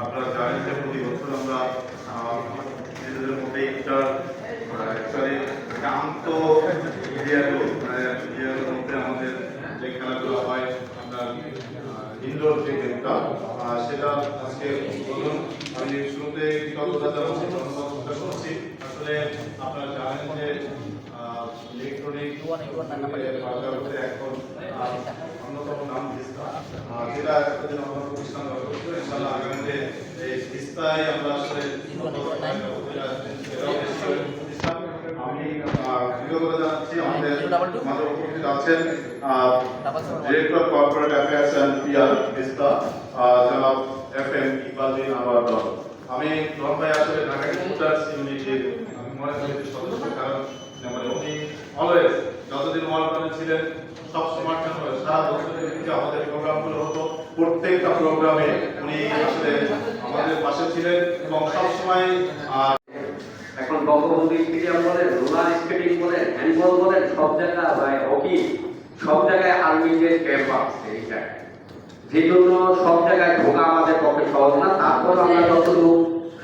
আপনারা জানেন যে প্রতি বছর আমরা নিজেদের মধ্যে আমাদের যে খেলাধুলো হয় আমরা সেটা আজকে বলুন আমি শুরুতে কৃতজ্ঞতা জানাচ্ছি ধন্যবাদ করছি আসলে আপনারা জানেন যে ইলেকট্রনিক বাজারে এখন অন্যতম নাম ভিস্তা আহ, যেটা আমরা প্রতিষ্ঠান ইনশাআল্লাহ আগামীতে এই ভিস্তায় আমরা আসলে এটাও বেশ করে প্রতিষ্ঠান। আমি কৃতজ্ঞতা জানাচ্ছি আমাদের আমাদের উপস্থিত আছেন director corporate affairs and PR Vista জনাব এফ এম ইকবালুদ্দিন আনোয়ার আমি রন আসলে ঢাকা আমি মনে করি সদস্য কারণ মানে উনি অলওয়েজ যতদিন ওয়ার্ল্ড ছিলেন, সব সময় সারা বছরের ভিত্তিতে আমাদের প্রোগ্রামগুলো হতো, প্রত্যেকটা প্রোগ্রামে উনি আসলে আমাদের পাশে ছিলেন এবং সবসময় এখন বঙ্গবন্ধু স্টেডিয়াম বলেন রোলার স্কেটিং বলেন, হ্যান্ডবল বলেন, সব জায়গায় বা হকি, সব জায়গায় আর্মিদের ক্যাম্প আছে এইটা। যে জন্য সব জায়গায় ঢোকা আমাদের পক্ষে সহজ না, তারপর আমরা যতটুকু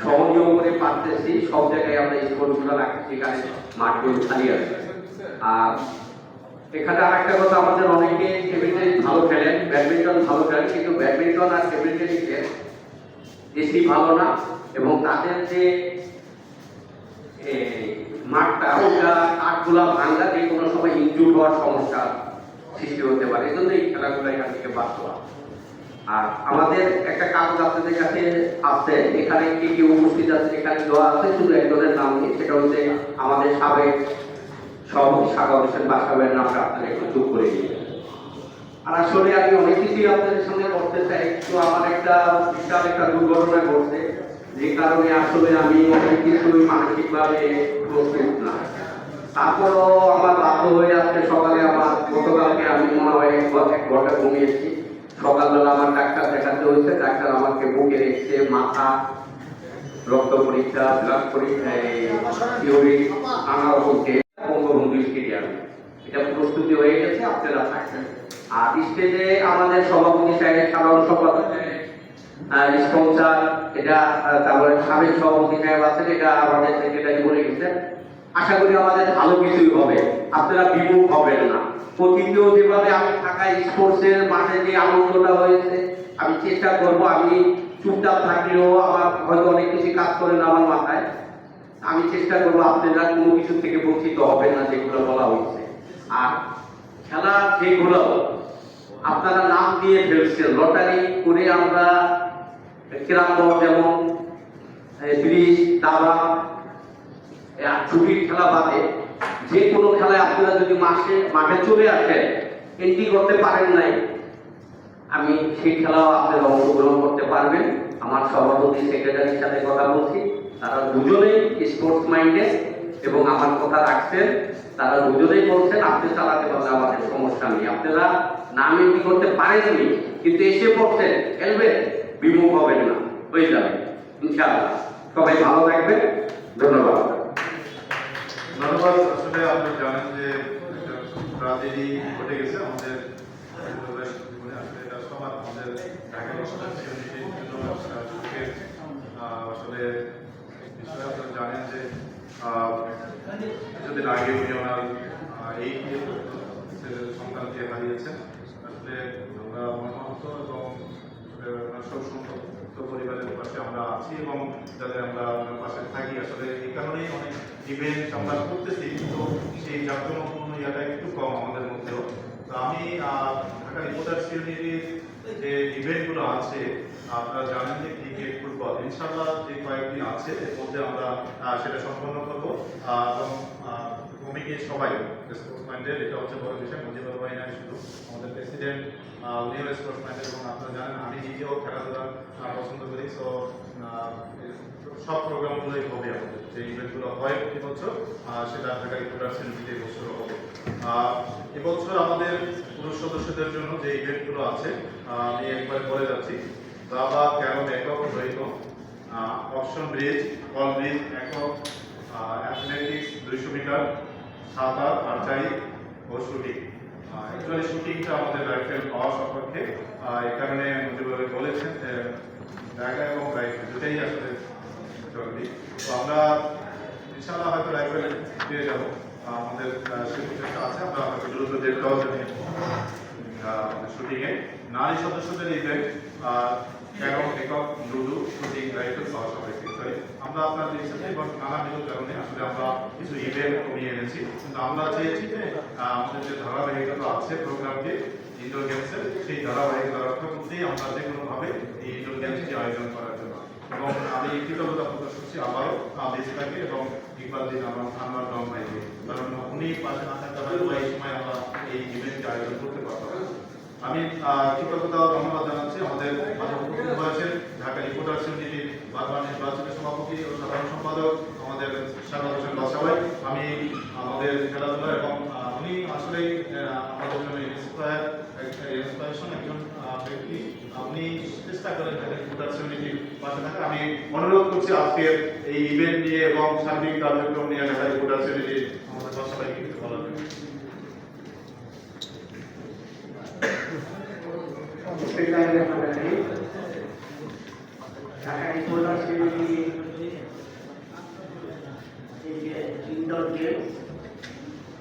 সহনীয় করে পারতেছি, সব জায়গায় আমরা স্পোর্টসগুলো রাখছি সেখানে মাঠগুলো খালি আছে। আর এখানে আরেকটা কথা, আমাদের অনেকে টেবিল টেনিস ভালো খেলেন, ব্যাডমিন্টন ভালো খেলেন, কিন্তু ব্যাডমিন্টন আর টেবিল টেনিসের বেশি ভালো না এবং তাদের যে মাঠটা, ওটা কাঠগুলা ভাঙা যে কোনো সময় ইনজুর হওয়ার সমস্যা সৃষ্টি হতে পারে। এই জন্য এই খেলাগুলো এখান থেকে বাদ দেওয়া। আর আমাদের একটা কাগজ আপনাদের কাছে আছে, এখানে কি কি উপস্থিত আছে, এখানে দেওয়া আছে, শুধু একজনের নাম নেই সেটা হচ্ছে আমাদের সাবেক সভাপতি সাগর হোসেন বাসাবের নামটা আপনারা একটু চুপ করে দিবেন আর আসলে আমি অনেক কিছুই আপনাদের সঙ্গে করতে চাই। তো আমার একটা বিশাল একটা দুর্ঘটনা ঘটছে। যে কারণে আসলে আমি অনেক কিছুই মানসিকভাবে প্রস্তুত না। তারপরও আমার বাধ্য হয়ে আজকে সকালে আমার, গতকালকে আমি মনে হয় এক ঘণ্টা ঘুমিয়েছি। সকালবেলা আমার ডাক্তার দেখাতে হয়েছে। ডাক্তার আমাকে বুকে রেখেছে, মাথা, রক্ত পরীক্ষা ব্লাড পরীক্ষা নানা রকম এটা প্রস্তুতি হয়ে গেছে, আপনারা আর স্টেজে আমাদের সভাপতি সাহেব সাধারণ সম্পাদক স্পন্সার এটা তারপরে সাবেক সভাপতি সাহেব আছেন, এটা আমাদের সেক্রেটারি বলে গেছেন আশা করি আমাদের ভালো কিছুই হবে। আপনারা বিমুখ হবেন না। প্রতিদিনও যেভাবে আমি থাকা স্পোর্টসের মাঠে যে আনন্দটা হয়েছে, আমি চেষ্টা করব, আমি চুপচাপ থাকলেও আমার হয়তো অনেক কিছু কাজ করে না আমার মাথায়। আমি চেষ্টা করব আপনারা কোনো কিছু থেকে বঞ্চিত হবেন না, যেগুলো বলা হয়েছে। আর খেলা যেগুলো আপনারা নাম দিয়ে ফেলছেন। লটারি করে আমরা ক্রাম যেমন ব্রিজ, দাবা ছুটির খেলা বাদে যে কোনো খেলায় আপনারা যদি মাসে, মাঠে চলে আসেন, এন্ট্রি করতে পারেন নাই, আমি সেই খেলাও আপনারা অংশগ্রহণ করতে পারবেন। আমার সভাপতি, সেক্রেটারির সাথে কথা বলছি। তারা দুজনেই স্পোর্টস মাইন্ডে এবং আমার কথা রাখছেন, তারা দুজনেই বলছেন, আপনি চালাতে পারলে আমাদের সমস্যা নেই। আপনারা নাম এমনি করতে পারেননি, কিন্তু এসে পড়ছেন খেলবেন বিমুখ হবেন না। হয়ে যাবে। ইনশাআল্লাহ। সবাই ভালো থাকবেন। ধন্যবাদ ধন্যবাদ আসলে আপনি জানেন যে একটা ট্রাজেডি ঘটে গেছে আমাদের পরিবারের জীবনে আসলে এটা সবার আমাদের ঢাকা কনস্টিটিউন্সি ইউনিটির জন্য একটা দুঃখের, আহ, আসলে বিষয়ে আপনারা জানেন যে আহ, কিছুদিন আগে উনি ওনার আহ, এই ছেলের সন্তানকে হারিয়েছেন আসলে আমরা মর্মাহত এবং আসলে ওনার শোক সন্তপ্ত পরিবারের পাশে আমরা আছি এবং যাদের আমরা ওনার পাশে থাকি আসলে এই কারণেই অনেক ইভেন্ট আমরা করতেছি কিন্তু সেই জাঁকজমকপূর্ণ ইয়াটা একটু কম আমাদের মধ্যেও। তো আমি ঢাকা রিপোর্টার্স ইউনিটির যে ইভেন্টগুলো আছে, আপনারা জানেন যে ক্রিকেট, ফুটবল ইনশাল্লাহ যে কয়েকদিন আছে, এর মধ্যে আমরা সেটা সম্পন্ন করব। এবং কমিটির সবাই স্পোর্টস মাইন্ডেড এটা হচ্ছে বড় বিষয় মুজিবুর রহমান নাই শুধু, আমাদের প্রেসিডেন্ট উনিও স্পোর্টসম্যান এবং আপনারা জানেন আমি নিজেও খেলাধুলা পছন্দ করি। সো সব প্রোগ্রামগুলোই হবে আমাদের যে ইভেন্টগুলো হয় প্রতি বছর সেটা ঢাকা রিপোর্টার সেন্টারে এবছর হবে। এবছর আমাদের পুরুষ সদস্যদের জন্য যে ইভেন্টগুলো আছে আমি একবার বলে যাচ্ছি। দাবা ক্যারম একক দ্বৈত অপশন ব্রিজ কল ব্রিজ একক অ্যাথলেটিক্স দুইশো মিটার সাঁতার আর্চারি ও শুটিং অ্যাকচুয়ালি শুটিংটা আমাদের রাইফেল পাওয়া আহ, এই কারণে মুজিবুর বলেছেন যে জায়গা এবং রাইফেল দুটাই আসলে জরুরি তো আমরা ইনশাআল্লাহ হয়তো রাইফেল পেয়ে যাব। আমাদের শিল্পটা আছে। আমরা হয়তো দ্রুত দেখতেও জানি শুটিং এ। নারী সদস্যদের ইভেন্ট আমরা আপনার নানাবিধ কারণে আসলে আমরা কিছু এনেছি। কিন্তু আমরা যে আমাদের যে ধারাবাহিকতা আছে সেই রক্ষা করতেই আমরা যে কোনোভাবে এই ইনডোর আয়োজন করার জন্য এবং আমি কৃতজ্ঞতা প্রকাশ করছি আবারও দেশটাকে এবং ইকবাল দিন আমার আমার রং ভাইকে। কারণ উনি পাশে না থাকতে হয়তো এই সময় আমরা এই ইভেন্টটি আয়োজন করতে পারতাম আমি কৃতজ্ঞতা ধন্যবাদ জানাচ্ছি আমাদের হয়েছেন ঢাকা রিপোর্টার সমিতির বারবার নির্বাচিত সভাপতি ও সাধারণ সম্পাদক আমাদের সাদা হোসেন আমি আমাদের খেলাধুলা এবং আহ, উনি আসলে একজন ব্যক্তি আপনি চেষ্টা করেন ঢাকা রিপোর্টার সমিতির পাশে থাকা আমি অনুরোধ করছি আজকের এই ইভেন্ট নিয়ে এবং সার্বিক কার্যক্রম নিয়ে ঢাকা রিপোর্টার সমিতির আমাদের বাসাবাইকে কিছু বলার জন্য Bismillahirrahmanirrahim. ঢাকা রিপোর্টার এই যে ইনডোর গেমস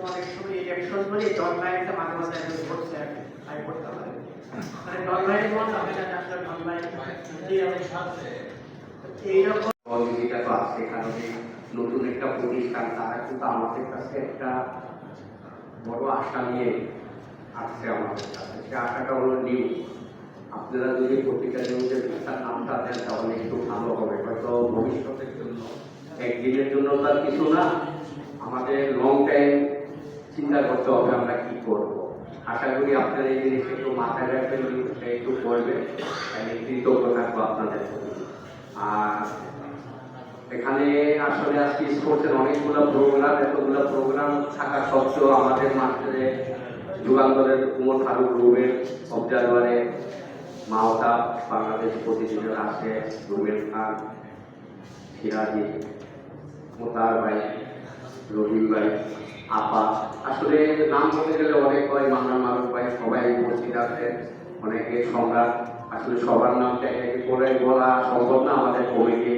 আমি তো অনেক সময় ইলেকশন বলি একটা মাঝে মাঝে মানে আমি ডন আমি আছে, কারণ নতুন একটা প্রতিষ্ঠান, তারা কিন্তু আমাদের কাছে একটা বড় আশা নিয়ে আসছে আমাদের সে আশাটা হলো নিউ আপনারা যদি প্রতিটা নিউজের তার নামটা দেন, তাহলে একটু ভালো হবে। হয়তো ভবিষ্যতের জন্য, একদিনের জন্য তার কিছু না। আমাদের লং টাইম চিন্তা করতে হবে আমরা কি করব। আশা করি আপনারা এই জিনিসটা একটু মাথায় রাখবেন নিউজটা একটু করবেন তাহলে কৃতজ্ঞ থাকব আপনাদের আর এখানে আসলে আজকে স্পোর্টসের অনেকগুলো প্রোগ্রাম এতগুলো প্রোগ্রাম থাকা সত্ত্বেও আমাদের মাঝে যুগান্তরের কুমোর ফারুক রুবেল অবজারভারে মাওতা বাংলাদেশ প্রতিদিনের আসে রুবেল খান সিরাজি মোতার ভাই, রবিন ভাই আপা আসলে নাম বলতে গেলে অনেক হয় মান্না মারুক ভাই সবাই উপস্থিত আছে, অনেকে সম্রাট। আসলে সবার নামটা একে করে বলা সম্ভব না, আমাদের কমিটি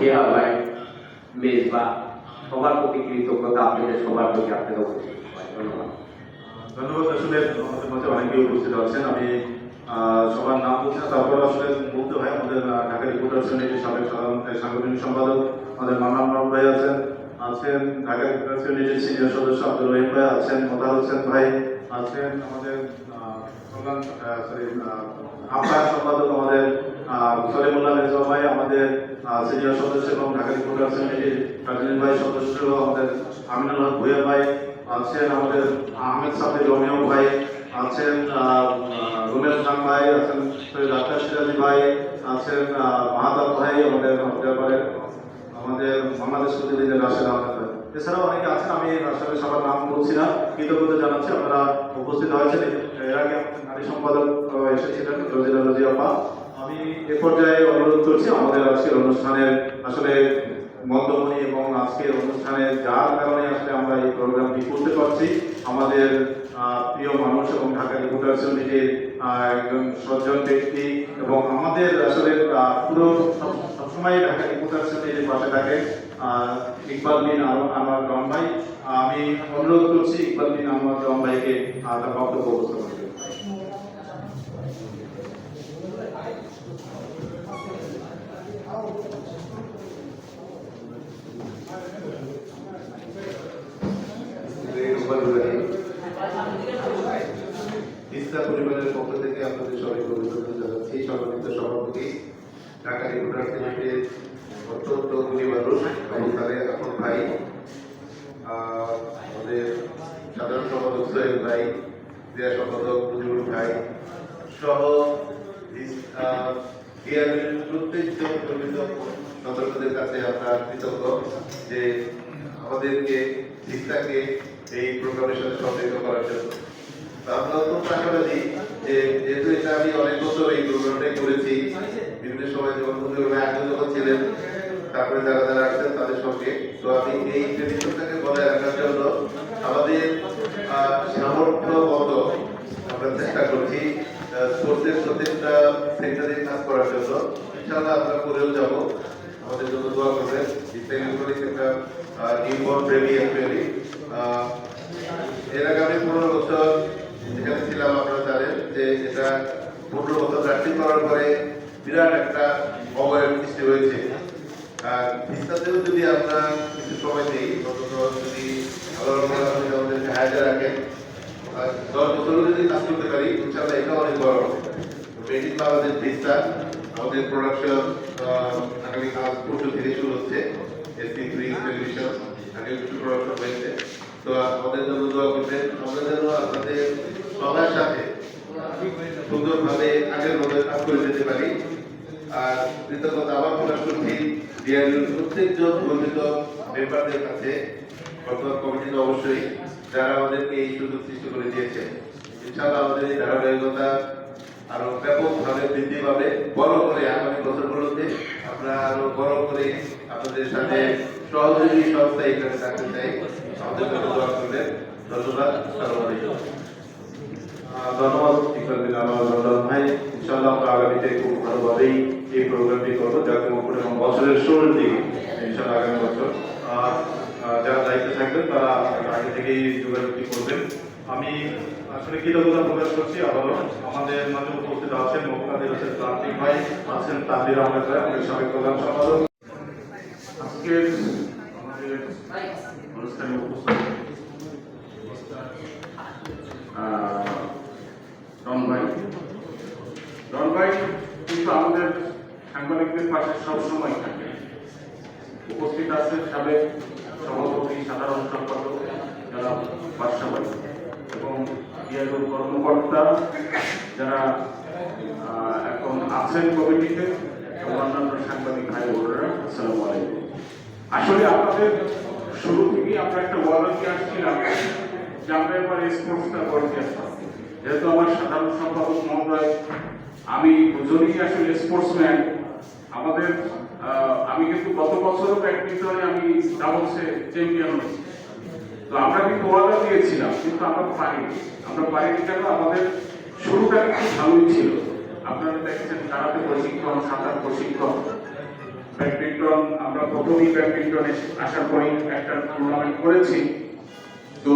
দেওয়া ভাই, মেজবা, সবার প্রতি কৃতজ্ঞতা, আপনাদের সবার প্রতি আপনাদের উপস্থিত ধন্যবাদ। ধন্যবাদ, আসলে আমাদের মাঝে অনেকে উপস্থিত আছেন, আমি সবার নাম বলছি না, তারপর আসলে বলতে হয়, আমাদের ঢাকা রিপোর্টার সমিতির সাবেক সাধারণ, সাংগঠনিক সম্পাদক, আমাদের মান্নান মারুফ ভাই আছেন। আছেন ঢাকা সমিতির সিনিয়র সদস্য আব্দুল রহিম ভাই আছেন, মোতার হোসেন ভাই আছেন, আমাদের কল্যাণ সরি আহ্বায়ক সম্পাদক আমাদের সলিমুল্লাহ রেজা ভাই, আমাদের সিনিয়র সদস্য এবং ঢাকা সমিতির কাজিন ভাই সদস্য আমাদের আমিনুল হক ভুয়া ভাই আছেন, আমাদের আহমেদ সাহেব রমিও ভাই আছেন রুমেল খান ভাই আছেন সৈয়দ আক্তার সিরাজি ভাই আছেন মাহাতাব ভাই আমাদের ব্যাপারে আমাদের বাংলাদেশ প্রতিনিধি রাশেদ আহমেদ এছাড়াও অনেকে আছেন, আমি আসলে সবার নাম বলছি না, কৃতজ্ঞতা জানাচ্ছি। আপনারা উপস্থিত হয়েছেন, এর আগে নারী সম্পাদক এসেছিলেন রোজিনা রোজিয়াপা আমি এ পর্যায়ে অনুরোধ করছি, আমাদের আজকের অনুষ্ঠানের আসলে মধ্যমণি এবং আজকের অনুষ্ঠানে যার কারণে আসলে আমরা এই প্রোগ্রামটি করতে পারছি, আমাদের প্রিয় মানুষ এবং ঢাকা রিপোর্টার সমিতির একজন সজ্জন ব্যক্তি এবং আমাদের আসলে পুরো সবসময় ঢাকা রিপোর্টার সাথে যে পাশে থাকে। ইকবাল বিন আমার রম ভাই। আমি অনুরোধ করছি ইকবাল বিন আমার রম ভাইকে তার বক্তব্য করতে। পরিবারের পক্ষ থেকে আপনাদের সবাইকে অভিনন্দন জানাচ্ছি। সভাপতি ঢাকা রিপোর্টার লিমিটেড অত্যন্ত গুণী মানুষ এবং তাদের এখন ভাই আমাদের সাধারণ সম্পাদক সোহেল ভাই, ক্রীড়া সম্পাদক মুজিবুর ভাই সহ ডিআরবির প্রত্যেকজন প্রকৃত সদস্যদের কাছে আমরা কৃতজ্ঞ যে আমাদেরকে তিস্তাকে এই প্রোগ্রামের সাথে সম্পৃক্ত করার জন্য। আমরা অত্যন্ত আশাবাদী যে, যেহেতু এটা আমি অনেক বছর এই প্রোগ্রামটাই করেছি বিভিন্ন সময় বন্ধুরা আয়োজন যখন ছিলেন, তারপরে যারা যারা আসছেন তাদের সঙ্গে। তো আমি এই ট্রেডিশনটাকে বজায় রাখার জন্য আমাদের সামর্থ্য মতো আমরা চেষ্টা করছি স্পোর্টসের প্রত্যেকটা সেক্টরে কাজ করার জন্য। ইনশাআল্লাহ আমরা করেও যাব। আমাদের জন্য দোয়া করবেন ইসলামিক একটা নিউবর্ন প্রেমী অ্যাকচুয়ালি এর আগে আমি পনেরো বছর যেখানে ছিলাম, আপনারা জানেন যে এটা পনেরো বছর প্র্যাকটিস করার পরে বিরাট একটা অবয়ের সৃষ্টি হয়েছে। আর ভিস্তাতেও যদি আমরা কিছু সময় দিই, অন্তত যদি আল্লাহ আলামিন আমাদেরকে আর দশ বছরও যদি কাজ করতে পারি, ইনশাআল্লাহ এটা অনেক বড় মেড ইন বাংলাদেশ ভিস্তা আমাদের প্রোডাকশন আগামী কাল পরশু থেকে শুরু হচ্ছে। এসপি থ্রি টেলিভিশন আগে কিছু প্রোডাকশন হয়েছে। তো আমাদের জন্য দোয়া করবেন। আমরা যেন আপনাদের সবার সাথে সুন্দরভাবে আগের মতো কাজ করে যেতে পারি। আর কৃতজ্ঞতা আবার প্রকাশ করছি প্রত্যেকজন গঠিত মেম্বারদের কাছে। বর্তমান কমিটিতে অবশ্যই যারা আমাদেরকে এই সুযোগ সৃষ্টি করে দিয়েছে। ইনশাআল্লাহ আমাদের এই ধারাবাহিকতা আরও ব্যাপকভাবে বৃদ্ধি পাবে। বড় করে আগামী বছরগুলোতে আমরা আরও বড় করে আপনাদের সাথে সহযোগী সংস্থা এখানে থাকতে চাই। আমাদের জন্য দোয়া করবেন। ধন্যবাদ। সালাম আলাইকুম। আহ, ধন্যবাদ। ইকবাল বিন আনোয়ার ভাই ইনশাআল্লাহ আগামীতে খুব ভালোভাবেই এই প্রোগ্রামটি করব যাতে মুকুট এবং বছরের শুরুর দিকে ইনশাআল্লাহ আগামী বছর। আর যারা দায়িত্বে থাকবেন, তারা আগে থেকেই যোগাযোগটি করবেন। আমি আসলে কৃতজ্ঞতা প্রকাশ করছি আবারও। আমাদের মাঝে উপস্থিত আছেন মুক্তাদির হোসেন প্রান্তিক ভাই, আছেন তানবির আহমেদ ভাই, আমাদের সাবেক প্রধান সম্পাদক। আজকের আমাদের অনুষ্ঠানে উপস্থিত আহ, রন ভাই রন ভাই কিন্তু আমাদের সাংবাদিকদের পাশে সবসময় থাকে। উপস্থিত আছে সাবেক সভাপতি, সাধারণ সম্পাদক যারা বাদশাবাই এবং বিআরও কর্মকর্তা যারা এখন আছেন কমিটিতে এবং অন্যান্য সাংবাদিক ভাই বোনেরা, আসসালামু আলাইকুম। আসলে আপনাদের শুরু থেকেই আমরা একটা ওয়াদা দিয়ে আসছিলাম যে আমরা এবার স্পোর্টসটা করতে আসতাম যেহেতু আমার সাধারণ সম্পাদক মহোদয়, আমি দুজনেই আসলে স্পোর্টসম্যান আমাদের আমি কিন্তু গত বছরও ব্যাডমিন্টনে আমি ডাবলসে চ্যাম্পিয়ন হয়েছি। তো আমরা কিন্তু ওয়াদা দিয়েছিলাম, কিন্তু আমরা পারিনি। আমরা পারিনি কেন? আমাদের শুরুটা কিন্তু ভালোই ছিল। আপনারা দেখেছেন কারাতে প্রশিক্ষণ, সাঁতার প্রশিক্ষণ, ব্যাডমিন্টন, আমরা প্রথমেই ব্যাডমিন্টনে আসার পরে একটা টুর্নামেন্ট করেছি। তো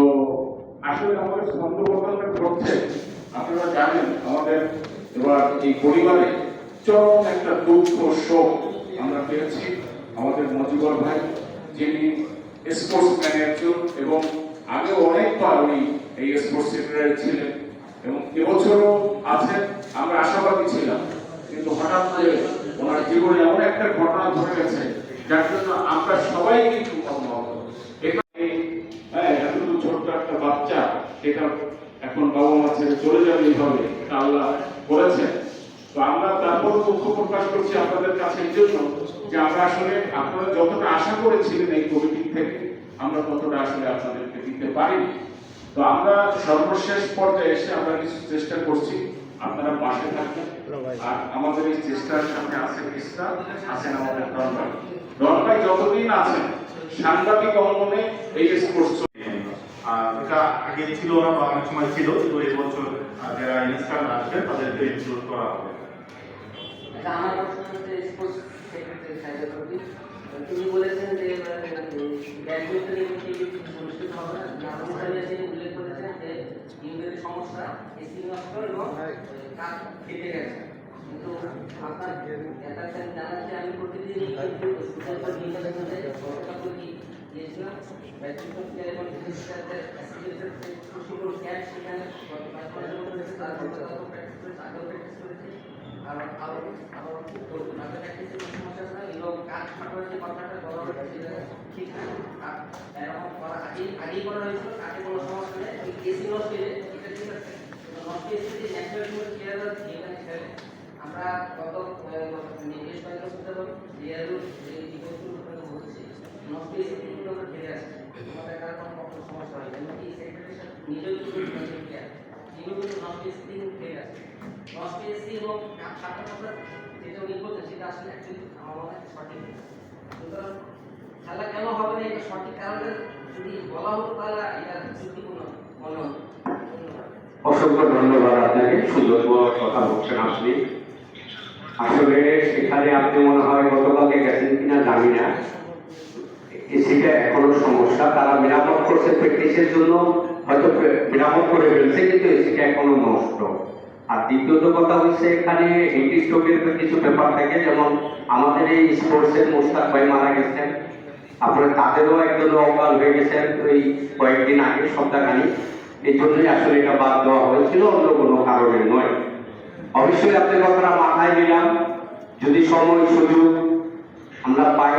আসলে আমাদের ছন্দপতনটা ঘটছে। আপনারা জানেন, আমাদের এবার এই পরিবারে চরম একটা দুঃখ শোক আমরা পেয়েছি আমাদের মজিবর ভাই, যিনি স্পোর্টসম্যান একজন এবং আগে অনেকবার উনি এই স্পোর্টস সেক্রেটারি ছিলেন এবং এবছরও আছেন, আমরা আশাবাদী ছিলাম। কিন্তু হঠাৎ করে ওনার জীবনে এমন একটা ঘটনা ঘটে গেছে, যার জন্য আমরা সবাই কিন্তু এটা হ্যাঁ এটা বাচ্চা, সেটা এখন বাবা মা ছেড়ে চলে যাবে এইভাবে এটা আল্লাহ করেছেন তো আমরা তারপর দুঃখ প্রকাশ করছি আপনাদের কাছে এই জন্য যে আমরা আসলে আপনারা যতটা আশা করেছিলেন এই কমিটি থেকে, আমরা ততটা আসলে আপনাদেরকে দিতে পারিনি। তো আমরা সর্বশেষ পর্যায়ে এসে আমরা কিছু চেষ্টা করছি, আপনারা পাশে থাকবেন। আর আমাদের এই চেষ্টার সাথে আছে কৃষ্ণা আছেন আমাদের ডনভাই ডনভাই যতদিন আছেন, সাংবাদিক অঙ্গনে এই স্পোর্টস আগে ছিল না, বা অনেক সময় ছিল তো এই বছর যারা ইনস্টাগ্রাম আসবে তাদেরকে ইনক্লুড করা হবে। আমার প্রশ্ন হচ্ছে স্পোর্টস সেক্রেটারি তিনি বলেছেন যে ব্যাডমিন্টন অনুষ্ঠিত হবে না? তিনি উল্লেখ করেছেন যে ইংরেজি সমস্যা এসি নষ্ট এবং কাজ কেটে গেছে। কিন্তু আপনার একটা জানাচ্ছি আমি প্রতিদিনই কিন্তু সুযোগ নির্বাচন হলে গতকাল কি? গিয়েছিলাম ব্যাডমিন্টন প্লেয়ার এবং সেখানে গত পাঁচ মাসের তার আমরা গত নির্দেশ কয়েক বছর ধরে রিয়ালুর এই বিকল্পগুলো বলছি নষ্ট এসি আমরা ফিরে আসছি। আমাদের কার কোনো সমস্যা হয় যেমন কি সেক্রেটারি নিজেও কিন্তু অসংখ্য ধন্যবাদ আপনাকে। সুন্দর কথা বলছেন আসলে আসলে সেখানে আপনি মনে হয় গতকালকে গেছেন কিনা জানি না। এসিটা এখনও সমস্যা। তারা মেরামত করছে প্র্যাকটিসের জন্য। হয়তো মেরামত করে ফেলছে, কিন্তু এসিটা এখনও নষ্ট। আর দ্বিতীয়ত কথা হচ্ছে এখানে হিট স্ট্রোকের কিছু ব্যাপার থাকে, যেমন আমাদের এই স্পোর্টসের মোস্তাক ভাই মারা গেছেন। তারপরে তাদেরও একজন অকাল হয়ে গেছেন ওই কয়েকদিন আগে, সপ্তাহখানি। এই জন্যই আসলে এটা বাদ দেওয়া হয়েছিল, অন্য কোনো কারণে নয়। অবশ্যই আপনার কথাটা মাথায় নিলাম। যদি সময়, সুযোগ আমরা পাই,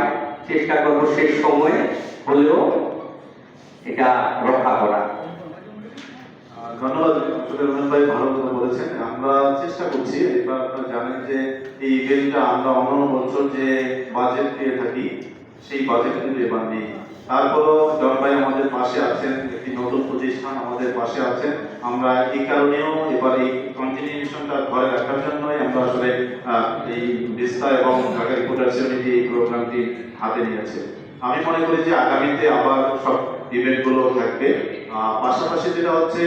চেষ্টা করব শেষ সময়ে হলেও এটা রক্ষা করা। এই কারণেও এবার এই কন্টিনিউশনটা ঘরে রাখার জন্যই আমরা আসলে এই বিস্তা এবং এই প্রোগ্রামটি হাতে নিয়েছে আমি মনে করি যে আগামীতে আবার সব ইভেন্টগুলো থাকবে। আহ, পাশাপাশি যেটা হচ্ছে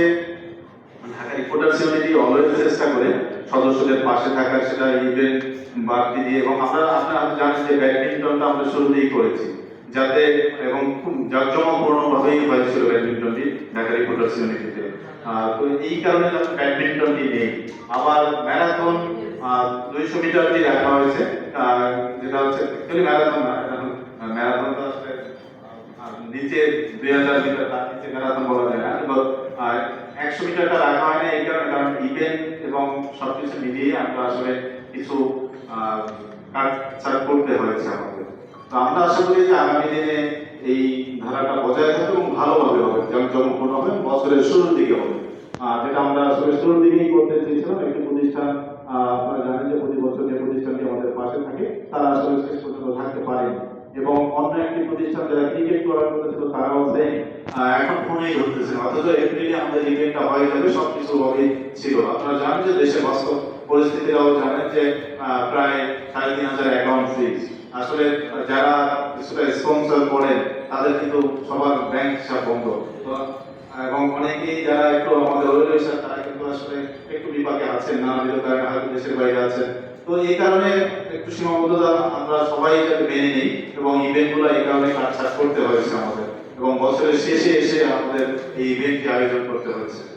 রিপোর্টার অলওয়েজ চেষ্টা করে সদস্যদের পাশে থাকার সেটা ইভেন্ট বাড়তি দিয়ে। এবং আমরা আপনারা জানেন যে ব্যাডমিন্টনটা আমরা শুরুতেই করেছি। যাতে এবং খুব জাঁকজমকপূর্ণভাবেই হয়েছিল ব্যাডমিন্টনটি ঢাকা রিপোর্টার সমিতিতে আহ, তো এই কারণে ব্যাডমিন্টনটি নেই। আবার ম্যারাথন দুইশো মিটারটি রাখা হয়েছে। যেটা হচ্ছে অ্যাকচুয়ালি ম্যারাথন না ম্যারাথন তো আসলে নিচে দুই হাজার মিটার তার নিচে ম্যারাথন বলা যায় না। একশো মিটারটা রাখা হয় না, এই কারণে, কারণ ইভেন্ট এবং সবকিছু মিলিয়ে আমরা আসলে কিছু কাটছাড় করতে হয়েছে আমাদের। তো আমরা আশা করি যে আগামী দিনে এই ধারাটা বজায় থাকবে এবং ভালোভাবে হবে, যেমন জমজমপূর্ণ হবে, বছরের শুরুর দিকে হবে। যেটা আমরা আসলে শুরুর দিকেই করতে চেয়েছিলাম, একটি প্রতিষ্ঠান আপনারা জানেন যে প্রতি বছর যে প্রতিষ্ঠানটি আমাদের পাশে থাকে, তারা আসলে শেষ পর্যন্ত থাকতে পারেনি। এবং অন্য একটি প্রতিষ্ঠান যারা ক্রিকেট করার কথা ছিল, তারাও সেম এখন ফোনেই ধরতেছে। অথচ এপ্রিলে আমাদের ইভেন্টটা হয়ে যাবে, সবকিছু ভাবেই ছিল। আপনারা জানেন যে দেশের বাস্তব পরিস্থিতিরাও জানেন যে প্রায় সাড়ে তিন হাজার অ্যাকাউন্ট ফিজ আসলে যারা কিছুটা স্পন্সর করেন, তাদের কিন্তু সবার ব্যাংক হিসাব বন্ধ। এবং অনেকেই যারা একটু আমাদের ওয়েল তারা কিন্তু আসলে একটু বিপাকে আছেন, নানাবিধ কারণে হয়তো দেশের বাইরে আছেন। তো এই কারণে একটু সীমাবদ্ধতা আমরা সবাই এটাকে মেনে নিই এবং ইভেন্টগুলো এই কারণে কাটছাট করতে হয়েছে আমাদের। এবং বছরের শেষে এসে আমাদের এই ইভেন্টটি আয়োজন করতে হয়েছে।